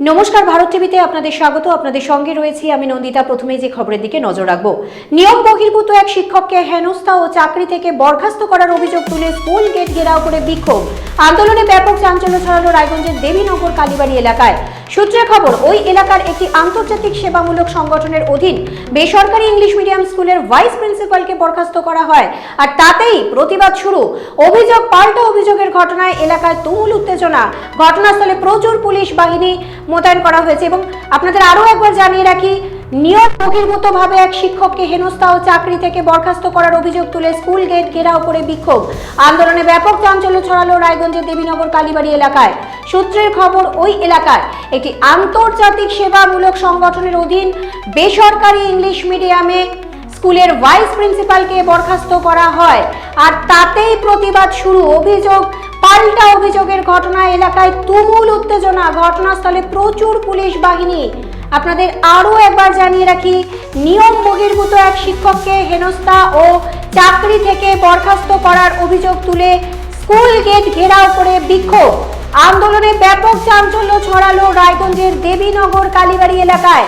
নমস্কার, ভারত টিভিতে আপনাদের স্বাগত। আপনাদের সঙ্গে রয়েছি আমি নন্দিতা। প্রথমে যে খবরের দিকে নজর রাখব। নিয়ম বহির্ভূত এক শিক্ষককে হেনস্থা ও চাকরি থেকে বরখাস্ত করার অভিযোগ তুলে স্কুল গেট ঘেরাও করে বিক্ষোভ। আন্দোলনে ব্যাপক চাঞ্চল্য ছড়ালো রায়গঞ্জের দেবীনগর কালীবাড়ি এলাকায়। সূত্রে খবর, ওই এলাকার একটি আন্তর্জাতিক সেবামূলক সংগঠনের অধীন বেসরকারি ইংলিশ মিডিয়াম স্কুলের ভাইস প্রিন্সিপালকে বরখাস্ত করা হয় আর তাতেই প্রতিবাদ শুরু। অভিযোগ, পাল্টা অভিযোগের ঘটনায় এলাকায় তুমুল উত্তেজনা। ঘটনাস্থলে প্রচুর পুলিশ বাহিনী মোতায়েন করা হয়েছে এবং আপনাদের আরও একবার জানিয়ে রাখি নিয়ম বহির্ভূতভাবে এক শিক্ষককে হেনস্থা ও চাকরি থেকে বরখাস্ত করার অভিযোগ তুলে স্কুল গেট ঘেরাও করে বিক্ষোভ। আন্দোলনে ব্যাপক চাঞ্চল্য ছড়ালো রায়গঞ্জের দেবীনগর কালীবাড়ি এলাকায়। সূত্রের খবর, ওই এলাকায় একটি আন্তর্জাতিক সেবামূলক সংগঠনের অধীন বেসরকারি ইংলিশ মিডিয়ামে স্কুলের ভাইস প্রিন্সিপালকে বরখাস্ত করা হয় আর তাতেই প্রতিবাদ শুরু। অভিযোগ, পাল্টা অভিযোগের ঘটনা এলাকায় তুমুল উত্তেজনা। ঘটনাস্থলে প্রচুর পুলিশ বাহিনী। আপনাদের আরও একবার জানিয়ে রাখি, নিয়ম বহির্ভূত এক শিক্ষককে হেনস্থা ও চাকরি থেকে বরখাস্ত করার অভিযোগ তুলে স্কুল গেট ঘেরাও করে বিক্ষোভ। আন্দোলনে ব্যাপক চাঞ্চল্য ছড়ালো রায়গঞ্জের দেবীনগর কালীবাড়ি এলাকায়।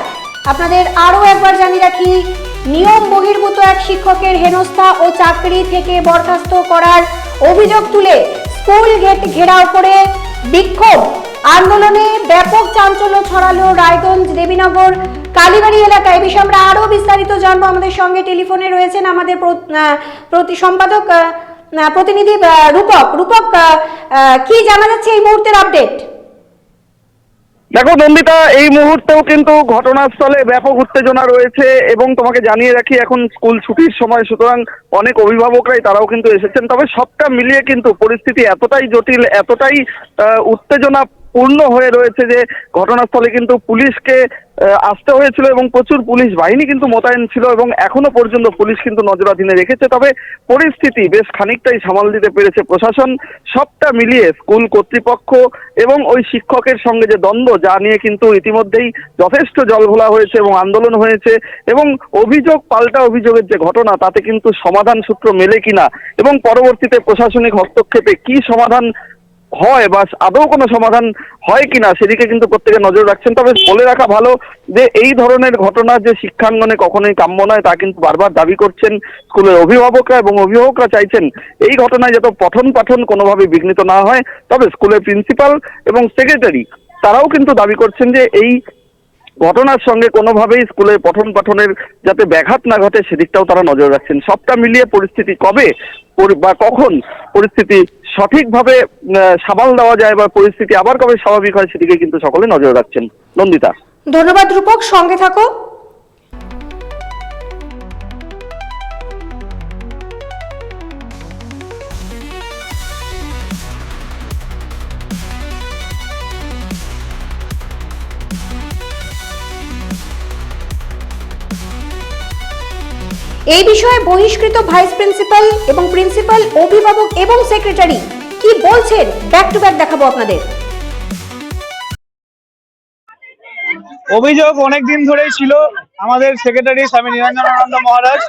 আপনাদের আরও একবার জানিয়ে রাখি, নিয়ম বহির্ভূত এক শিক্ষকের হেনস্থা ও চাকরি থেকে বরখাস্ত করার অভিযোগ তুলে স্কুল গেট ঘেরাও করে বিক্ষোভ। আন্দোলনে ব্যাপক চাঞ্চল্য ছড়ালো রায়গঞ্জ দেবীনগর কালীবাড়ি এলাকায়। বিষয়ে আমরা আরও বিস্তারিত জানব। আমাদের সঙ্গে টেলিফোনে রয়েছেন আমাদের প্র- প্রতি সম্পাদক প্রতিনিধি রূপক রূপক কি জানা যাচ্ছে এই মুহূর্তের আপডেট দেখো নন্দিতা, এই মুহূর্তেও কিন্তু ঘটনাস্থলে ব্যাপক উত্তেজনা রয়েছে এবং তোমাকে জানিয়ে রাখি, এখন স্কুল ছুটির সময়, সুতরাং অনেক অভিভাবকরাই তারাও কিন্তু এসেছেন। তবে সবটা মিলিয়ে কিন্তু পরিস্থিতি এতটাই জটিল, এতটাই উত্তেজনা পূর্ণ হয়ে রয়েছে যে ঘটনাস্থলে কিন্তু পুলিশকে আসতে হয়েছিল এবং প্রচুর পুলিশ বাহিনী কিন্তু মোতায়েন ছিল এবং এখনও পর্যন্ত পুলিশ কিন্তু নজরাধীনে রেখেছে। তবে পরিস্থিতি বেশ খানিকটাই সামাল দিতে পেরেছে প্রশাসন। সবটা মিলিয়ে স্কুল কর্তৃপক্ষ এবং ওই শিক্ষকের সঙ্গে যে দ্বন্দ্ব, যা নিয়ে কিন্তু ইতিমধ্যেই যথেষ্ট জলঘোলা হয়েছে এবং আন্দোলন হয়েছে এবং অভিযোগ, পাল্টা অভিযোগের যে ঘটনা, তাতে কিন্তু সমাধান সূত্র মেলে কিনা এবং পরবর্তীতে প্রশাসনিক হস্তক্ষেপে কি সমাধান হয় বা আদৌ কোনো সমাধান হয় কিনা সেদিকে কিন্তু প্রত্যেকে নজর রাখছেন। তবে বলে রাখা ভালো যে এই ধরনের ঘটনা যে শিক্ষাঙ্গনে কখনোই কাম্য নয়, তা কিন্তু বারবার দাবি করছেন স্কুলের অভিভাবকরা এবং অভিভাবকরা চাইছেন এই ঘটনায় যাতে পঠন পাঠন কোনোভাবে বিঘ্নিত না হয়। তবে স্কুলের প্রিন্সিপাল এবং সেক্রেটারি তারাও কিন্তু দাবি করছেন যে এই ঘটনার সঙ্গে কোনোভাবেই স্কুলে পঠন পাঠনের যাতে ব্যাঘাত না ঘটে সেদিকটাও তারা নজর রাখছেন। সবটা মিলিয়ে পরিস্থিতি কবে বা কখন পরিস্থিতি সঠিকভাবে সামাল দেওয়া যায় বা পরিস্থিতি আবার কবে স্বাভাবিক হয় সেদিকে কিন্তু সকলে নজর রাখছেন। নন্দিতা। ধন্যবাদ রূপক, সঙ্গে থাকো। এই বিষয়ে বহিষ্কৃত ভাইস প্রিন্সিপাল এবং প্রিন্সিপাল, অভিভাবক এবং সেক্রেটারি কি বলছেন? ব্যাক টু ব্যাক দেখাবো আপনাদের। অভিযোগ অনেক দিন ধরেই ছিল আমাদের সেক্রেটারি স্বামী নিরঞ্জনানন্দ মহারাজ।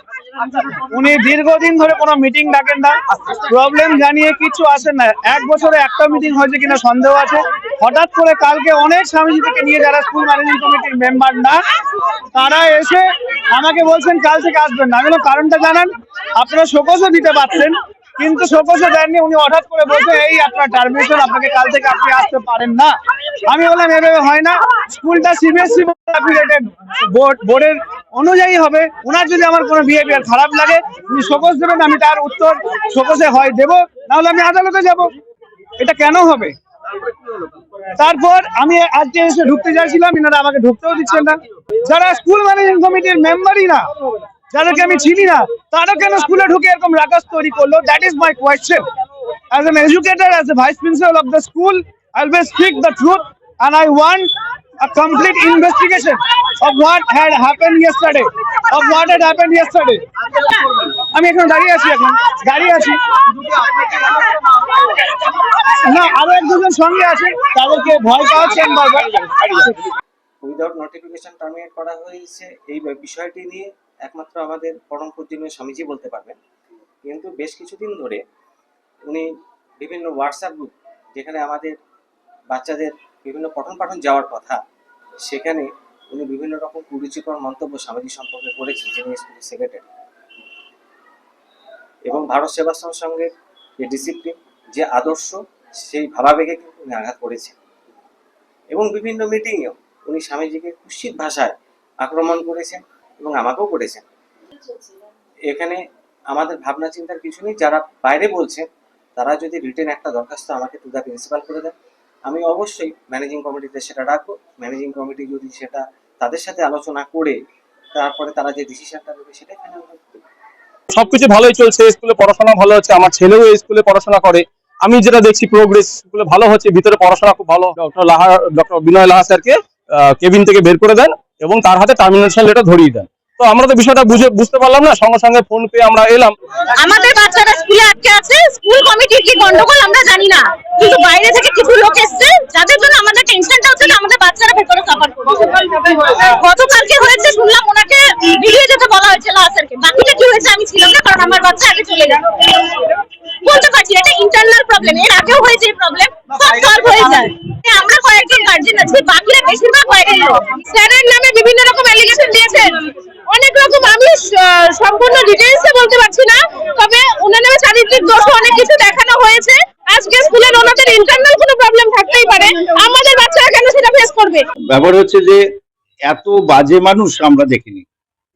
উনি দীর্ঘদিন ধরে কোনো মিটিং ডাকেন না। প্রবলেম জানিয়ে কিছু আসেন না। এক বছরে একটা মিটিং হয়েছে কিনা সন্দেহ আছে। হঠাৎ করে কালকে অনেক স্বামীজি থেকে নিয়ে যারা স্কুল ম্যানেজিং কমিটির মেম্বার না, তারা এসে আমাকে বলছেন, কাল থেকে আসবেন না। কারণটা জানান। আপনারা শোকসও দিতে পারছেন কিন্তু শোকসও দেননি, উনি হঠাৎ করে বলছে, এই আপনার টার্মিনেশন আপনাকে কাল থেকে আপনি আসতে পারেন না। আমি বললাম, এভাবে হয় না। স্কুলটা সিবিএসসি অ্যাফিলিয়েটেড বোর্ড বোর্ডের অনুযায়ী হবে। ওনার যদি আমার কোনো বিহেভিয়ার খারাপ লাগে, উনি শোকস দেবেন, আমি তার উত্তর শোকসে হয় দেবো। নাহলে আমি আদালতে যাব। এটা কেন হবে? তারপর আমি আজকে এসে ঢুকতে চাইছিলাম এনারা আমাকে ঢুকতেও দিচ্ছেন না। যারা স্কুল ম্যানেজিং কমিটির মেম্বারই না যাদেরকে আমি চিনি না তারা কেন স্কুলে ঢুকে এরকম রাকাস তৈরি করল that is my question as an educator as a vice principal of the school i will speak the truth and i want a complete investigation of what had happened yesterday of what had happened yesterday আমি এখন দাঁড়িয়ে আছি এখন দাঁড়িয়ে আছি না আরও এক দুজন সঙ্গে আছে তাদেরকে ভয় পাচ্ছেন বারবার উইদাউট নোটিফিকেশন টার্মিনেট করা হয়েছে এই বিষয়টি নিয়ে একমাত্র আমাদের পরম পূজনীয় স্বামীজি বলতে পারবেন। কিন্তু বেশ কিছুদিন ধরে উনি বিভিন্ন হোয়াটসঅ্যাপ গ্রুপ যেখানে আমাদের বাচ্চাদের বিভিন্ন পঠন পাঠন যাওয়ার কথা, সেখানে উনি বিভিন্ন রকম কুরুচিকর মন্তব্য স্বামীজি সম্পর্কে করেছেন, যিনি স্কুলের সেক্রেটারি এবং ভারত সেবাশ্রম সঙ্গের যে ডিসিপ্লিন যে আদর্শ, সেই ভাবাবেগে কিন্তু উনি আঘাত করেছেন। এবং বিভিন্ন মিটিংয়েও উনি স্বামীজিকে কুশ্চিত ভাষায় আক্রমণ করেছেন। এবং আমাকেও করেছেন। এখানে আমাদের ভাবনা চিন্তার কিছু নেই। যারা বাইরে বলছেন তারা যদি রিটেন একটা দরখাস্ত আমাকে টু দ্য প্রিন্সিপাল করে দেন আমি অবশ্যই ম্যানেজিং কমিটিতে সেটা রাখব। ম্যানেজিং কমিটি যদি সেটা তাদের সাথে আলোচনা করে তারপরে তারা যে ডিসিশনটা নেবে সেটাই ফাইনাল সবকিছু ভালোই চলছে স্কুলে পড়াশোনা ভালো হচ্ছে আমার ছেলেও স্কুলে পড়াশোনা করে। আমি যেটা দেখছি প্রোগ্রেস স্কুলে ভালো হচ্ছে ভিতরে পড়াশোনা খুব ভালো। ডক্টর লাহা ডক্টর বিনয় লাহা স্যারকে কেবিন থেকে বের করে দেন এবং তার হাতে টার্মিনেশন লেটার ধরিয়ে দেন। তো আমরা তো বিষয়টা বুঝে, বুঝতে পারলাম না, সঙ্গে সঙ্গে ফোন পেয়ে আমরা এলাম। আমাদের বাচ্চারা স্কুলে আটকে আছে স্কুল কমিটির কি গন্ডগোল আমরা জানি না। কিন্তু বাইরে থেকে কিছু লোক এসছে, যাদের জন্য আমাদের টেনশনটা হচ্ছে যে আমাদের বাচ্চারা ভেতরে সাফার করছে। গতকালকে হয়েছে, শুনলাম ওনাকে বেরিয়ে যেতে বলা হয়েছে লাস্টারকে বাকিটা কি হয়েছে আমি ছিলাম না, কারণ আমার বাচ্চা আগে চলে গেল বলতে পারছি এটা ইন্টারনাল প্রবলেম এর আগেও হয়েছে এই প্রবলেম সব সলভ হয়ে যায়। আমরা কয়েকজন গার্জেন আছি, বাকিরা বেশিরভাগ স্যারের নামে বিভিন্ন রকম অ্যালিগেশন দিয়েছেন। অনেক রকম আমি সম্পূর্ণ বলতে পারছি না, তবে নামে চারিত্রিক দোষ, অনেক কিছু দেখানো হয়েছে। আজকে স্কুলের ওনাদের ইন্টারনাল কোনো প্রবলেম থাকতেই পারে। আমাদের বাচ্চারা কেন সেটা ফেস করবে? ব্যাপার হচ্ছে যে, এত বাজে মানুষ আমরা দেখিনি।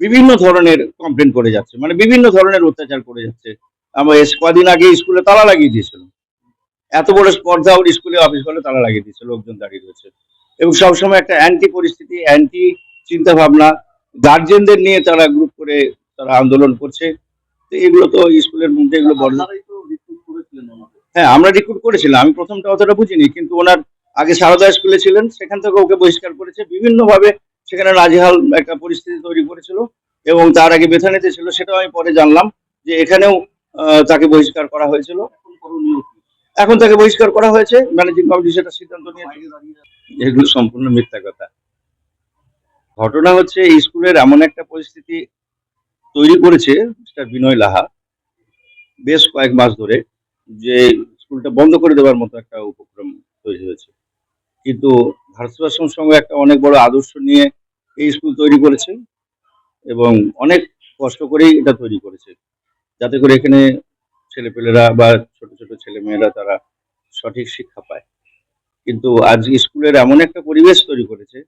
বিভিন্ন ধরনের কমপ্লেন করে যাচ্ছে মানে বিভিন্ন ধরনের অত্যাচার করে যাচ্ছে। আমরা এস কদিন আগে স্কুলে তালা লাগিয়ে দিয়েছিল এত বড় স্পর্ধা ওর স্কুলে অফিস ঘরে তালা লাগিয়ে দিয়েছে লোকজন দাঁড়িয়ে রয়েছে। এবং সবসময় একটা অ্যান্টি পরিস্থিতি অ্যান্টি চিন্তা ভাবনা গার্জেনদের নিয়ে তারা গ্রুপ করে তারা আন্দোলন করছে। তো এগুলো তো স্কুলের মধ্যে এগুলো বড় হ্যাঁ আমরা রিক্রুট করেছিলাম আমি প্রথমটা অতটা বুঝিনি কিন্তু ওনার আগে সারদা স্কুলে ছিলেন সেখান থেকে ওকে বহিষ্কার করেছে। বিভিন্নভাবে সেখানে নাজেহাল একটা পরিস্থিতি তৈরি করেছিল এবং তার আগে বেথানিতে ছিল সেটাও আমি পরে জানলাম যে এখানেও তাকে বহিষ্কার করা হয়েছিল। এখন তাকে বহিষ্কার করা হয়েছে। ম্যানেজিং কমিটি সেটা সিদ্ধান্ত নিয়েছে এগুলো সম্পূর্ণ মিথ্যা কথা। ঘটনা হচ্ছে স্কুলের এমন একটা পরিস্থিতি তৈরি করেছে মিস্টার বিনয় লাহা বেশ কয়েক মাস ধরে, যে স্কুলটা বন্ধ করে দেওয়ার মতো একটা উপক্রম তৈরি হয়েছে। কিন্তু ভারত সঙ্গে একটা অনেক বড় আদর্শ নিয়ে এই স্কুল তৈরি করেছে এবং অনেক কষ্ট করেই এটা তৈরি করেছে। যাতে করে এখানে ছেলেপেলেরা বা ছোট ছোট ছেলে মেয়েরা তারা সঠিক শিক্ষা পায়। কিন্তু আজ স্কুলের এমন একটা পরিবেশ তৈরি করেছে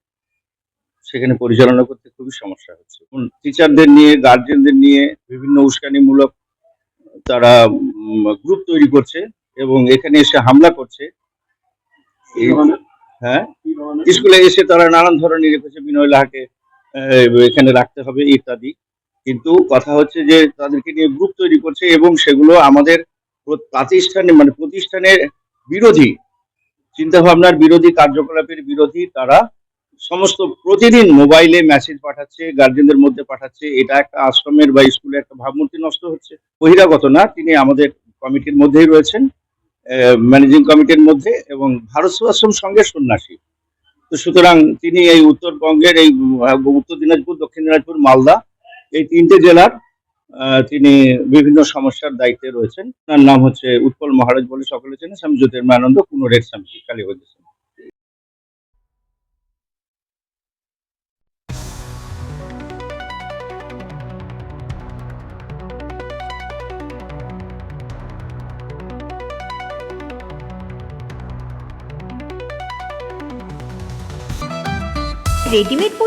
সেখানে পরিচালনা করতে খুবই সমস্যা হচ্ছে। টিচারদের নিয়ে গার্জেনদের নিয়ে বিভিন্ন উস্কানিমূলক তারা গ্রুপ তৈরি করছে এবং এখানে এসে হামলা করছে। হ্যাঁ? স্কুলে এসে তারা নানান ধরনের রেখেছে। বিনয় লাহাকে এখানে রাখতে হবে ইত্যাদি। কিন্তু কথা হচ্ছে যে তাদেরকে নিয়ে গ্রুপ তৈরি করছে এবং সেগুলো আমাদের প্র- প্রাতিষ্ঠানে মানে প্রতিষ্ঠানের বিরোধী চিন্তা ভাবনার বিরোধী, কার্যকলাপের বিরোধী তারা সমস্ত প্রতিদিন মোবাইলে মেসেজ পাঠাচ্ছে গার্জেনদের মধ্যে পাঠাচ্ছে। এটা একটা আশ্রমের বা স্কুলে একটা ভাবমূর্তি নষ্ট হচ্ছে। বহিরাগত না, তিনি আমাদের কমিটির মধ্যেই রয়েছেন ম্যানেজিং কমিটির মধ্যে এবং ভারত সেবাশ্রম সঙ্গে সন্ন্যাসী। তো সুতরাং তিনি এই উত্তরবঙ্গের এই, উত্তর দিনাজপুর, দক্ষিণ দিনাজপুর, মালদা এই তিনটে জেলার তিনি বিভিন্ন সমস্যার দায়িত্বে রয়েছেন। তার নাম হচ্ছে উৎপল মহারাজ বলে সকলে চেনে, স্বামী জ্যোতির্মানন্দ পুনরের স্বামী, কালী হয়েছে রেডিমেড